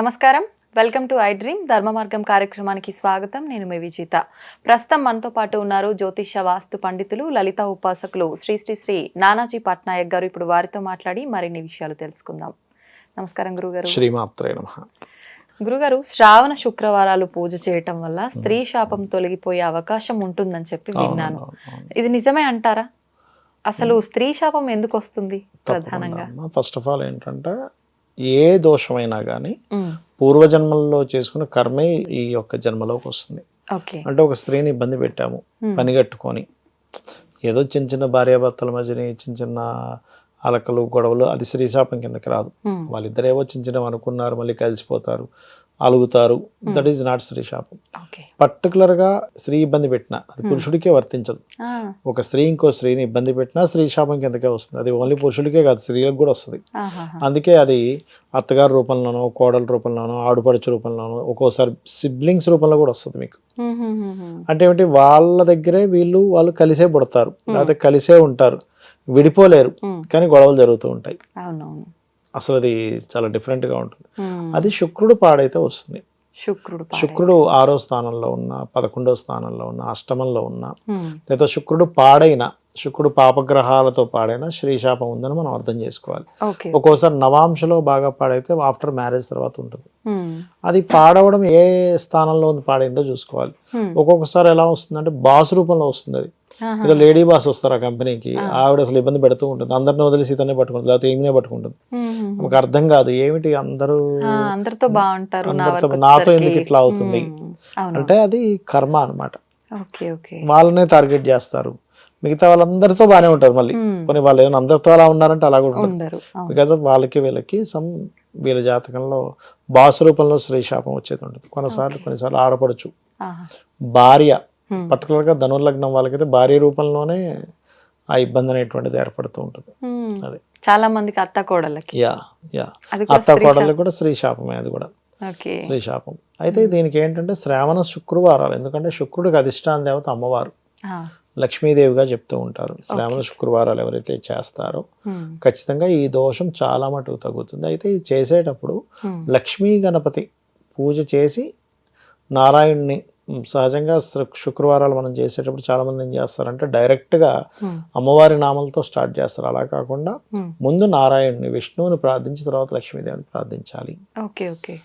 నమస్కారం. Welcome to I Dream. ధర్మ మార్గం కార్యక్రమానికి స్వాగతం. నేను మీ విజిత. ప్రస్తుతం మనతో పాటు ఉన్నారు జ్యోతిష వాస్తు పండితులు లలిత ఉపాసకులు శ్రీ శ్రీ శ్రీ నానాజీ పట్నాయక్ గారు. ఇప్పుడు వారితో మాట్లాడి మరిన్ని విషయాలు తెలుసుకుందాం. నమస్కారం గురుగారు. శ్రీమాత్రే నమ. గురుగారు శ్రావణ శుక్రవారాలు పూజ చేయటం వల్ల స్త్రీ శాపం తొలగిపోయే అవకాశం ఉంటుందని చెప్పి విన్నాను. ఇది నిజమే అంటారా? అసలు స్త్రీ శాపం ఎందుకు వస్తుంది ప్రధానంగా? ఫస్ట్ ఆఫ్ ఆల్ ఏంటంటే ఏ దోషమైనా కానీ పూర్వజన్మల్లో చేసుకున్న కర్మే ఈ యొక్క జన్మలోకి వస్తుంది. అంటే ఒక స్త్రీని ఇబ్బంది పెట్టాము పని కట్టుకొని. ఏదో చిన్న చిన్న భార్యాభర్తల మధ్యని చిన్న చిన్న అలకలు గొడవలు అది శ్రీశాపం కిందకి రాదు. వాళ్ళిద్దరేవో చిన్న చిన్నవి అనుకున్నారు మళ్ళీ కలిసిపోతారు. అలుగుతారు. దట్ ఈజ్ నాట్ శ్రీశాపం ఓకే పర్టికులర్గా స్త్రీ ఇబ్బంది పెట్టినా అది పురుషుడికే వర్తించదు. ఒక స్త్రీ ఇంకో స్త్రీని ఇబ్బంది పెట్టినా స్త్రీ శాపం కిందకే వస్తుంది? అది ఓన్లీ పురుషుడికే కాదు స్త్రీలకు కూడా వస్తుంది. అందుకే అది అత్తగారి రూపంలోనో కోడల రూపంలోనో ఆడుపడుచు రూపంలోనో ఒక్కోసారి సిబ్లింగ్స్ రూపంలో కూడా వస్తుంది మీకు. అంటే ఏమిటి? వాళ్ళ దగ్గరే వీళ్ళు వాళ్ళు కలిసే పుడతారు. లేకపోతే కలిసే ఉంటారు. విడిపోలేరు. ఉమ్. కానీ గొడవలు జరుగుతూ ఉంటాయి. అసలు అది చాలా డిఫరెంట్గా ఉంటుంది. అది శుక్రుడు పాడైతే వస్తుంది. శుక్రుడు. శుక్రుడు ఆరో స్థానంలో ఉన్న పదకొండో స్థానంలో ఉన్న అష్టమంలో ఉన్న లేదా శుక్రుడు పాడైన శుక్రుడు పాపగ్రహాలతో పాడైన శ్రీశాపం ఉందని మనం అర్థం చేసుకోవాలి. ఒక్కోసారి నవాంశలో బాగా పాడైతే ఆఫ్టర్ మ్యారేజ్ తర్వాత ఉంటుంది. అది పాడవడం ఏ స్థానంలో ఉంది పాడైందో చూసుకోవాలి. ఒక్కొక్కసారి ఎలా వస్తుందంటే బాస్ రూపంలో వస్తుంది అది. ఏదో లేడీ బాస్ వస్తారు ఆ కంపెనీకి. ఆవిడ అసలు ఇబ్బంది పెడుతూ ఉంటుంది అందరిని వదిలి సీతనే పట్టుకుంటుంది. లేకపోతే ఈమెనే పట్టుకుంటుంది. మనకు అర్థం కాదు. ఏమిటి? అందరూ అందరితో బాగుంటారు నాతో. ఎందుకు ఇట్లా అవుతుంది? అంటే అది కర్మ ఓకే వాళ్ళనే టార్గెట్ చేస్తారు. మిగతా వాళ్ళందరితో బాగానే ఉంటారు మళ్ళీ. కొన్ని వాళ్ళు ఏమైనా అందరితో అలా ఉన్నారంటే అలా కూడా అవును. బికాజ్ వాళ్ళకి వీళ్ళకి సమ్ వీళ్ళ జాతకంలో బాస్ రూపంలో స్త్రీ శాపం వచ్చేది ఉంటుంది. కొన్నిసార్లు కొన్నిసార్లు ఆడపడచ్చు. భార్య. పర్టికులర్గా ధనుర్లగ్నం వాళ్ళకైతే భార్య రూపంలోనే ఆ ఇబ్బంది అనేటువంటిది ఏర్పడుతూ ఉంటుంది. ఉమ్. అది. చాలా మందికి అత్త కోడళ్ళకి. Yeah yeah. అత్త కోడలు కూడా స్త్రీ శాపమే అది కూడా. స్త్రీ శాపం. అయితే దీనికి ఏంటంటే శ్రావణ శుక్రవారాలు ఎందుకంటే శుక్రుడికి అధిష్టాన దేవత అమ్మవారు. లక్ష్మీదేవిగా చెప్తూ ఉంటారు. శ్రావణ శుక్రవారాలు ఎవరైతే చేస్తారో ఉమ్, ఖచ్చితంగా ఈ దోషం చాలా మటుకు తగ్గుతుంది. అయితే ఇది చేసేటప్పుడు లక్ష్మీ గణపతి పూజ చేసి నారాయణ్ణి సహజంగా శుక్రవారాలు మనం చేసేటప్పుడు చాలా మంది ఏం చేస్తారంటే డైరెక్ట్గా ఉమ్, అమ్మవారి నామలతో స్టార్ట్ చేస్తారు. అలా కాకుండా. ముందు నారాయణ్ణి విష్ణువుని ప్రార్థించి తర్వాత లక్ష్మీదేవిని ప్రార్థించాలి. Okay okay.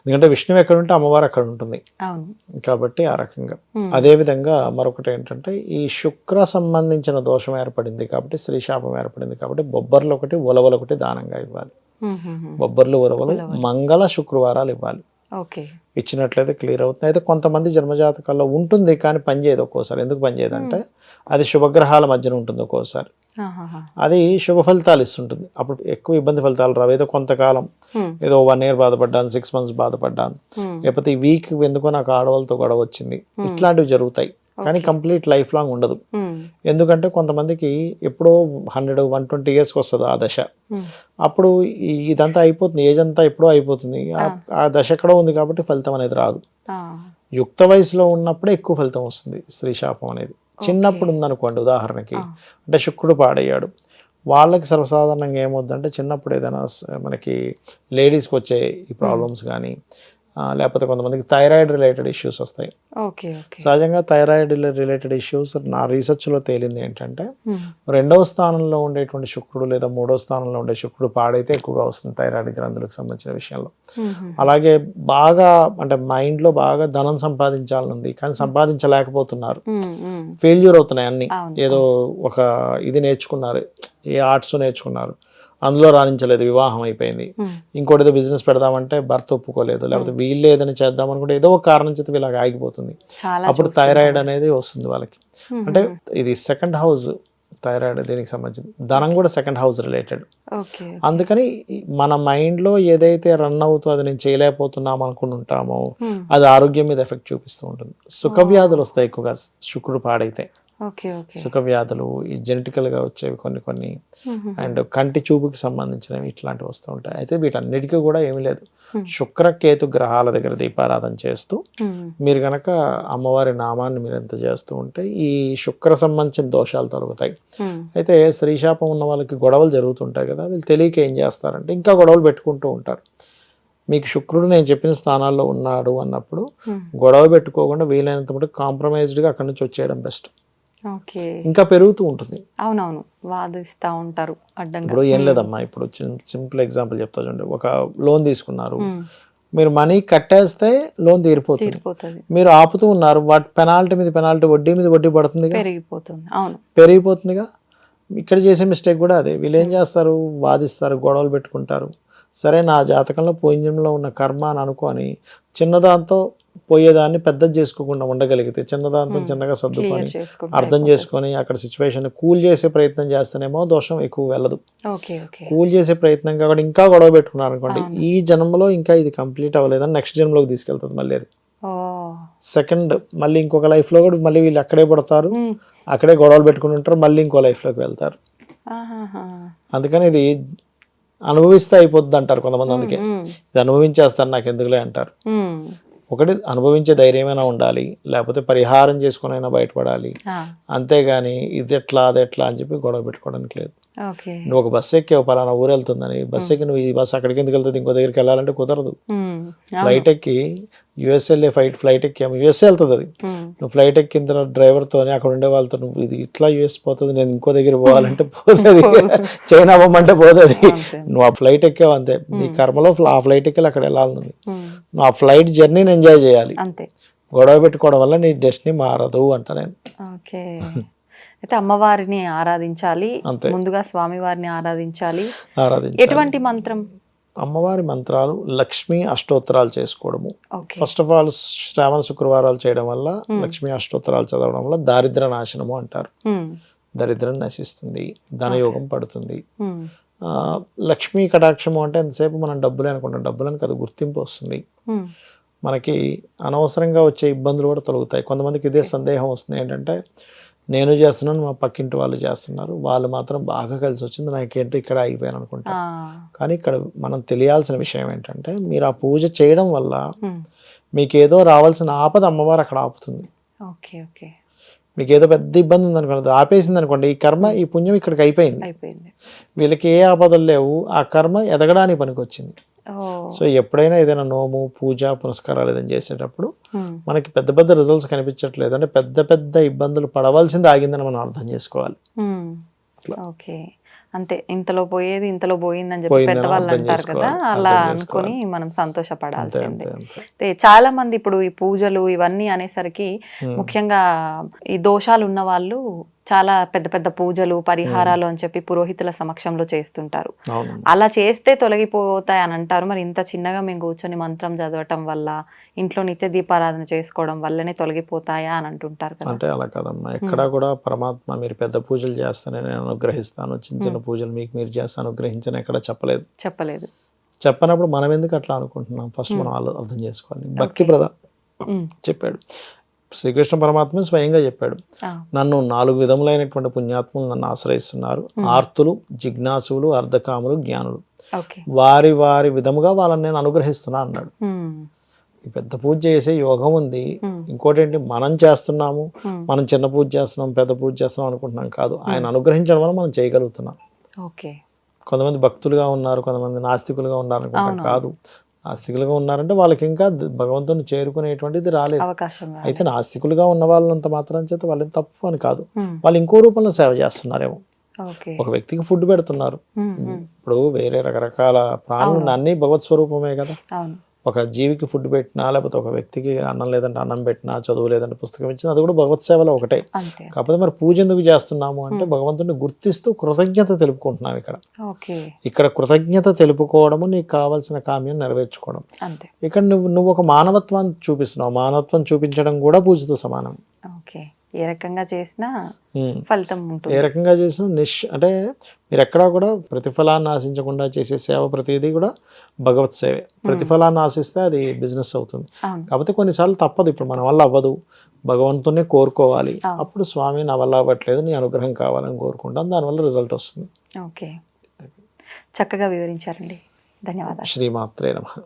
ఎందుకంటే విష్ణువు ఎక్కడ ఉంటే అమ్మవారు అక్కడ ఉంటుంది కాబట్టి ఆ రకంగా. అదేవిధంగా మరొకటి ఏంటంటే ఈ శుక్ర సంబంధించిన దోషం ఏర్పడింది కాబట్టి స్త్రీ శాపం ఏర్పడింది కాబట్టి బొబ్బర్లు ఒకటి ఉలవలు ఒకటి దానంగా ఇవ్వాలి. బొబ్బర్లు ఉలవలు. మంగళ శుక్రవారాలు ఇవ్వాలి. ఓకే. ఇచ్చినట్లయితే క్లియర్ అవుతుంది. అయితే కొంతమంది జన్మజాతకాల్లో ఉంటుంది కానీ పనిచేయదు ఒక్కోసారి. ఎందుకు పనిచేయదు అంటే అది శుభగ్రహాల మధ్యన ఉంటుంది ఒక్కోసారి. అది శుభ ఫలితాలు ఇస్తుంటుంది. అప్పుడు ఎక్కువ ఇబ్బంది ఫలితాలు రావు. ఏదో కొంతకాలం ఉమ్, ఏదో వన్ ఇయర్ బాధపడ్డాను సిక్స్ మంత్స్ బాధపడ్డాను. ఉమ్, లేకపోతే ఈ వీక్ ఎందుకో నాకు ఆడవాళ్ళతో గొడవ వచ్చింది. ఇట్లాంటివి జరుగుతాయి. కానీ కంప్లీట్ లైఫ్ లాంగ్ ఉండదు. ఉమ్, ఎందుకంటే కొంతమందికి ఎప్పుడో హండ్రెడ్ వన్ ట్వంటీ ఇయర్స్కి వస్తుంది ఆ దశ. ఉమ్. అప్పుడు ఇదంతా అయిపోతుంది ఏజ్ అంతా ఎప్పుడో అయిపోతుంది. ఆ- ఆ దశ ఎక్కడో ఉంది కాబట్టి ఫలితం అనేది రాదు. ఆ, యుక్త వయసులో ఉన్నప్పుడే ఎక్కువ ఫలితం వస్తుంది స్త్రీ శాపం అనేది. చిన్నప్పుడు ఉందనుకోండి ఉదాహరణకి అంటే శుక్రుడు పాడయ్యాడు. వాళ్ళకి సర్వసాధారణంగా ఏమవుద్దంటే చిన్నప్పుడు ఏదైనా మనకి లేడీస్కి వచ్చే ఈ ప్రాబ్లమ్స్ కానీ లేకపోతే కొంతమందికి థైరాయిడ్ రిలేటెడ్ ఇష్యూస్ వస్తాయి. సహజంగా థైరాయిడ్ రిలేటెడ్ ఇష్యూస్ నా రీసెర్చ్లో తేలింది ఏంటంటే ఉమ్, రెండవ స్థానంలో ఉండేటువంటి శుక్రుడు లేదా మూడో స్థానంలో ఉండే శుక్రుడు పాడైతే ఎక్కువగా వస్తుంది థైరాయిడ్ గ్రంథులకు సంబంధించిన విషయంలో. ఉమ్. అలాగే బాగా అంటే మైండ్లో బాగా ధనం సంపాదించాలని ఉంది కానీ సంపాదించలేకపోతున్నారు. ఫెయిల్యూర్ అవుతున్నాయి అన్ని. ఏదో ఒక ఇది నేర్చుకున్నారు ఏ ఆర్ట్స్ నేర్చుకున్నారు. అందులో రాణించలేదు వివాహం అయిపోయింది. ఇంకోటి ఏదో బిజినెస్ పెడదామంటే భర్త ఒప్పుకోలేదు లేకపోతే వీళ్ళు ఏదైనా చేద్దాం అనుకుంటే ఏదో ఒక కారణం చేత వీళ్ళకి ఆగిపోతుంది. అప్పుడు థైరాయిడ్ అనేది వస్తుంది వాళ్ళకి. అంటే ఇది సెకండ్ హౌస్ థైరాయిడ్ దీనికి సంబంధించి ధనం కూడా సెకండ్ హౌస్ రిలేటెడ్ అందుకని మన మైండ్లో ఏదైతే రన్ అవుతుందో అది నేను చేయలేకపోతున్నాం అనుకుని ఉంటామో అది ఆరోగ్యం మీద ఎఫెక్ట్ చూపిస్తూ ఉంటుంది. సుఖ వ్యాధులు వస్తాయి ఎక్కువగా శుక్రుడు పాడైతే. సుఖ వ్యాధులు ఈ జెనెటికల్గా వచ్చేవి కొన్ని కొన్ని. అండ్ కంటి చూపుకి సంబంధించినవి ఇట్లాంటివి వస్తూ ఉంటాయి. అయితే వీటన్నిటికీ కూడా ఏమీ లేదు. Hmm. శుక్ర కేతు గ్రహాల దగ్గర దీపారాధన చేస్తూ మీరు కనుక అమ్మవారి నామాన్ని మీరు ఎంత చేస్తూ ఉంటే ఈ శుక్ర సంబంధించిన దోషాలు తొలగుతాయి. అయితే స్త్రీశాపం ఉన్న వాళ్ళకి గొడవలు జరుగుతుంటాయి కదా వీళ్ళు తెలియక ఏం చేస్తారంటే ఇంకా గొడవలు పెట్టుకుంటూ ఉంటారు. మీకు శుక్రుడు నేను చెప్పిన స్థానాల్లో ఉన్నాడు అన్నప్పుడు. గొడవ పెట్టుకోకుండా వీలైనంత మటుకు కాంప్రమైజ్డ్గా అక్కడి నుంచి వచ్చేయడం బెస్ట్ ఇంకా పెరుగుతూ ఉంటుంది. అవునవును. వాదిస్తా ఉంటారు అడ్డంగా. ఇప్పుడు ఏం లేదమ్మా. ఇప్పుడు సింపుల్ ఎగ్జాంపుల్ చెప్తా చూడండి. ఒక లోన్ తీసుకున్నారు. మీరు మనీ కట్టేస్తే లోన్ తీరిపోతుంది. మీరు ఆపుతూ ఉన్నారు. వాటి పెనాల్టీ మీద పెనాల్టీ వడ్డీ మీద వడ్డీ పడుతుందిగా? పెరిగిపోతుంది. అవును. పెరిగిపోతుందిగా? ఇక్కడ చేసే మిస్టేక్ కూడా అదే. వీళ్ళు ఏం చేస్తారు? వాదిస్తారు గొడవలు పెట్టుకుంటారు. సరే నా జాతకంలో పోయింజంలో ఉన్న కర్మ అని అనుకొని చిన్నదాంతో పోయేదాన్ని పెద్దది చేసుకోకుండా ఉండగలిగితే చిన్నదాంతో చిన్నగా సర్దుకొని అర్థం చేసుకొని అక్కడ సిచ్యువేషన్ కూల్ చేసే ప్రయత్నం చేస్తేనేమో దోషం ఎక్కువ వెళ్ళదు. కూల్ చేసే ప్రయత్నం కాకుండా ఇంకా గొడవ పెట్టుకున్నారు అనుకోండి ఈ జన్మలో ఇంకా ఇది కంప్లీట్ అవ్వలేదని నెక్స్ట్ జన్మలోకి తీసుకెళ్తుంది మళ్ళీ అది. సెకండ్ మళ్ళీ ఇంకొక లైఫ్లో కూడా మళ్ళీ వీళ్ళు అక్కడే పడతారు. అక్కడే గొడవలు పెట్టుకుని ఉంటారు మళ్ళీ ఇంకో లైఫ్లోకి వెళ్తారు. అందుకని ఇది అనుభవిస్తే అయిపోద్ది అంటారు కొంతమంది అందుకే. ఇది అనుభవించేస్తారు నాకు ఎందుకులే అంటారు. ఒకటి అనుభవించే ధైర్యమైనా ఉండాలి లేకపోతే పరిహారం చేసుకునైనా బయటపడాలి. అంతేగాని ఇది ఎట్లా అది ఎట్లా అని చెప్పి గొడవ పెట్టుకోవడానికి లేదు. నువ్వు ఒక బస్సు ఎక్కావు పలానా ఊరు వెళ్తుందని బస్సు ఎక్కి నువ్వు ఈ బస్సు అక్కడికి ఎందుకు వెళ్తుంది ఇంకో దగ్గరికి వెళ్ళాలంటే కుదరదు. ఫ్లైట్ ఎక్కి యుఎస్ వెళ్ళే ఫ్లైట్ ఫ్లైట్ ఎక్కాము. యుఎస్ వెళ్తుంది అది. ఉమ్. నువ్వు ఫ్లైట్ ఎక్కిన తర్వాత డ్రైవర్తోనే అక్కడ ఉండే వాళ్ళతో నువ్వు ఇది ఇట్లా యూఎస్ పోతుంది నేను ఇంకో దగ్గర పోవాలంటే పోతుంది చైనా పోమంటే పోతుంది. నువ్వు ఆ ఫ్లైట్ ఎక్కావు అంతే. నీ కర్మలో ఫ్ల- ఆ ఫ్లైట్ ఎక్కి అక్కడ వెళ్ళాలనుంది ఉమ్. నువ్వు ఆ ఫ్లైట్ జర్నీని ఎంజాయ్ చేయాలి. గొడవ పెట్టుకోవడం వల్ల నీ డెస్టినీ మారదు అంట నేను. ఓకే. అయితే అమ్మవారిని ఆరాధించాలి. ముందుగా స్వామివారిని ఆరాధించాలి. ఆరాధించాలి. ఎటువంటి మంత్రం? అమ్మవారి మంత్రాలు లక్ష్మీ అష్టోత్తరాలు చేసుకోవడము. ఫస్ట్ ఆఫ్ ఆల్ శ్రావణ శుక్రవారాలు చేయడం వల్ల లక్ష్మీ అష్టోత్తరాలు చదవడం వల్ల దారిద్ర నాశనము అంటారు. ఉమ్. దరిద్రం నశిస్తుంది ధనయోగం పడుతుంది. ఆ, లక్ష్మీ కటాక్షము అంటే ఎంతసేపు మనం డబ్బులే అనుకుంటాం. డబ్బులని కదా గుర్తింపు వస్తుంది. మనకి అనవసరంగా వచ్చే ఇబ్బందులు కూడా తొలగుతాయి. కొంతమందికి ఇదే సందేహం వస్తుంది ఏంటంటే నేను చేస్తున్నాను మా పక్కింటి వాళ్ళు చేస్తున్నారు వాళ్ళు మాత్రం బాగా కలిసి వచ్చింది నాకేంటో ఇక్కడ ఆగిపోయాను అనుకుంటా. కానీ ఇక్కడ మనం తెలియాల్సిన విషయం ఏంటంటే మీరు ఆ పూజ చేయడం వల్ల ఉమ్. మీకు ఏదో రావాల్సిన ఆపద అమ్మవారు అక్కడ ఆపుతుంది. Okay okay. మీకు ఏదో పెద్ద ఇబ్బంది ఉందనుకోండి ఆపేసింది అనుకోండి ఈ కర్మ ఈ పుణ్యం ఇక్కడికి అయిపోయింది. అయిపోయింది. వీళ్ళకి ఏ ఆపదలు లేవు ఆ కర్మ ఎదగడానికి పనికొచ్చింది. ఓ సో ఎప్పుడైనా ఏదైనా నోము పూజ పునస్కారాలు ఏదైనా చేసేటప్పుడు ఉమ్. మనకి పెద్ద పెద్ద రిజల్ట్స్ కనిపించట్లేదు. అంటే పెద్ద పెద్ద ఇబ్బందులు పడవలసింది ఆగిందని మనం అర్థం చేసుకోవాలి. ఉమ్. ఓకే. అంతే. ఇంతలో పోయేది ఇంతలో పోయిందని చెప్పి పెద్దవాళ్ళు అంటారు కదా అలా అనుకొని మనం సంతోషపడాల్సిందే. అయితే చాలా మంది ఇప్పుడు ఈ పూజలు ఇవన్నీ అనేసరికి ముఖ్యంగా ఈ దోషాలు ఉన్న వాళ్ళు చాలా పెద్ద పెద్ద పూజలు పరిహారాలు అని చెప్పి పురోహితుల సమక్షంలో చేస్తుంటారు. అలా చేస్తే తొలగిపోతాయి అని అంటారు. మరి ఇంత చిన్నగా మేము కూర్చొని మంత్రం చదవటం వల్ల ఇంట్లో నిత్య దీపారాధన చేసుకోవడం వల్లనే తొలగిపోతాయా అని అంటుంటారు కదా. అంటే అలా కదమ్మా. ఎక్కడా కూడా పరమాత్మ మీరు పెద్ద పూజలు చేస్తానే నేను అనుగ్రహిస్తాను. చిన్న చిన్న పూజలు మీకు మీరు చేస్తాను అనుగ్రహించని ఎక్కడ చెప్పలేదు. చెప్పలేదు. చెప్పనప్పుడు మనం ఎందుకు అట్లా అనుకుంటున్నాం? ఫస్ట్ మనం అర్థం చేసుకోవాలి. భక్తి ప్రధా ఉమ్. చెప్పాడు. శ్రీకృష్ణ పరమాత్మ స్వయంగా చెప్పాడు. నన్ను నాలుగు విధములైనటువంటి పుణ్యాత్ములు నన్ను ఆశ్రయిస్తున్నారు. ఆర్తులు జిజ్ఞాసులు అర్ధకాములు జ్ఞానులు. వారి వారి విధముగా వాళ్ళని నేను అనుగ్రహిస్తున్నా అన్నాడు. పెద్ద పూజ చేసే యోగం ఉంది. ఇంకోటి ఏంటి మనం చేస్తున్నాము. మనం చిన్న పూజ చేస్తున్నాం పెద్ద పూజ చేస్తున్నాం అనుకుంటున్నాం కాదు. ఆయన అనుగ్రహించడం వల్ల మనం చేయగలుగుతున్నాం. కొంతమంది భక్తులుగా ఉన్నారు కొంతమంది నాస్తికులుగా ఉన్నారు అనుకుంటాం కాదు. నాస్తికులుగా ఉన్నారంటే వాళ్ళకి ఇంకా భగవంతుని చేరుకునేటువంటిది రాలేదు. అయితే నాస్తికులుగా ఉన్న వాళ్ళంత మాత్రం చేత వాళ్ళని తప్పు అని కాదు. వాళ్ళు ఇంకో రూపంలో సేవ చేస్తున్నారేమో. ఒక వ్యక్తికి ఫుడ్ పెడుతున్నారు. ఇప్పుడు వేరే రకరకాల ప్రాణులు అన్ని భగవత్ స్వరూపమే కదా. ఒక జీవికి ఫుడ్ పెట్టినా లేకపోతే ఒక వ్యక్తికి అన్నం లేదంటే అన్నం పెట్టినా చదువు లేదంటే పుస్తకం ఇచ్చినా అది కూడా భగవత్ సేవలో ఒకటే. కాకపోతే మరి పూజ ఎందుకు చేస్తున్నాము అంటే భగవంతుని గుర్తిస్తూ కృతజ్ఞత తెలుపుకుంటున్నాం ఇక్కడ. ఇక్కడ కృతజ్ఞత తెలుపుకోవడము నీకు కావాల్సిన కామ్యం నెరవేర్చుకోవడం. ఇక్కడ నువ్వు నువ్వు ఒక మానవత్వాన్ని చూపిస్తున్నావు. మానవత్వం చూపించడం కూడా పూజతో సమానం. ఓకే. ఏ రకంగా చేసినా. ఫలితం ఏ ఉంటుంది రకంగా చేసిన నిష్ అంటే మీరు ఎక్కడా కూడా ప్రతిఫలాన్ని ఆశించకుండా చేసే సేవ ప్రతిదీ కూడా భగవత్ సేవే. ప్రతిఫలాన్ని ఆశిస్తే అది బిజినెస్ అవుతుంది. కాకపోతే కొన్నిసార్లు తప్పదు. ఇప్పుడు మన వల్ల అవ్వదు. భగవంతునే కోరుకోవాలి. అప్పుడు స్వామి నా వల్ల అవ్వట్లేదు నీ అనుగ్రహం కావాలని కోరుకుంటాం. దానివల్ల రిజల్ట్ వస్తుంది. ఓకే. చక్కగా వివరించారండి. ధన్యవాదాలు. శ్రీమాత్రే నమ.